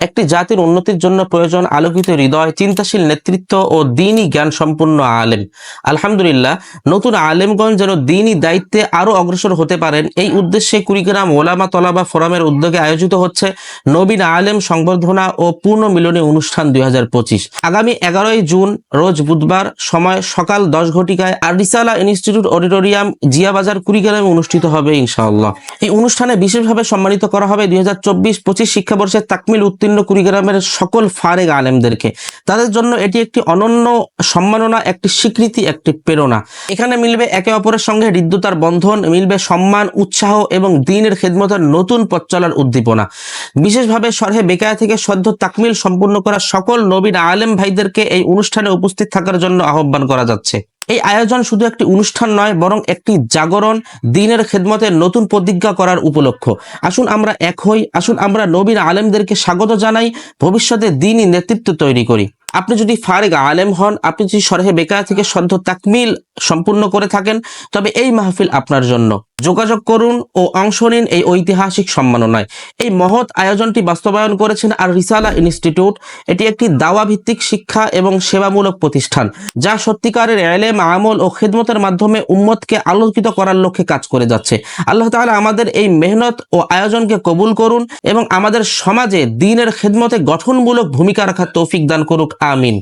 একটি জাতির উন্নতির জন্য প্রয়োজন আলোকিত হৃদয়, চিন্তাশীল নেতৃত্ব ও দিনই জ্ঞান সম্পন্ন আলেম। আলহামদুলিল্লাহ, নতুন আলেমগঞ্জ যেন দিনই দায়িত্বে আরও অগ্রসর হতে পারেন, এই উদ্দেশ্যে কুড়িগ্রাম ওলামা তলাবা ফোরামের উদ্যোগে আয়োজিত হচ্ছে নবীন আলেম সংবর্ধনা ও পূর্ণ মিলনী অনুষ্ঠান দুই হাজার পঁচিশ। আগামী এগারোই জুন, রোজ বুধবার, সময় সকাল দশ ঘটিকায় আর রিসালা ইনস্টিটিউট অডিটোরিয়াম জিয়াবাজার কুড়িগ্রামে অনুষ্ঠিত হবে ইনশাআল্লাহ। এই অনুষ্ঠানে বিশেষভাবে সম্মানিত করা হবে দুই হাজার চব্বিশ পঁচিশ শিক্ষাবর্ষের তাকমিল উত্তীর্ণ কুড়িগ্রামের সকল ফারেগ আলেমদেরকে। তাদের জন্য এটি একটি অনন্য সম্মাননা, একটি স্বীকৃতি, একটি প্রেরণা। এখানে মিলবে একে অপরের সঙ্গে হৃদ্যতার বন্ধন, মিলবে সম্মান, উৎসাহ এবং দিনের খেদমতের নতুন পথ চলার উদ্দীপনা। বিশেষভাবে সরহে বেকায়া থেকে সদ্য তাকমিল সম্পূর্ণ করা সকল নবীন আলেম ভাইদেরকে এই অনুষ্ঠানে উপস্থিত থাকার জন্য আহ্বান করা যাচ্ছে। এই আয়োজন শুধু একটি অনুষ্ঠান নয়, বরং একটি জাগরণ, দিনের খেদমতের নতুন প্রতিজ্ঞা করার উপলক্ষ। আসুন আমরা এক হই, আসুন আমরা নবীন আলেমদেরকে স্বাগত জানাই, ভবিষ্যতে দিনই নেতৃত্ব তৈরি করি। আপনি যদি ফারেক আলেম হন, আপনি যদি সরহে বেকার থেকে সদ্য তাকমিল সম্পূর্ণ করে থাকেন, তবে এই মাহফিল আপনার জন্য। যোগাযোগ করুন ও অংশ নিন এই ঐতিহাসিক সম্মাননায়। এই মহৎ আয়োজনটি বাস্তবায়ন করেছেন আর রিসালা ইনস্টিটিউট। এটি একটি দাওয়া ভিত্তিক শিক্ষা এবং সেবামূলক প্রতিষ্ঠান, যা সত্যিকারের এলেম আমল ও খেদমতের মাধ্যমে উম্মতকে আলোকিত করার লক্ষ্যে কাজ করে যাচ্ছে। আল্লাহ তাআলা আমাদের এই মেহনত ও আয়োজনকে কবুল করুন এবং আমাদের সমাজে দিনের খেদমতে গঠনমূলক ভূমিকা রাখার তৌফিক দান করুক, আমিন।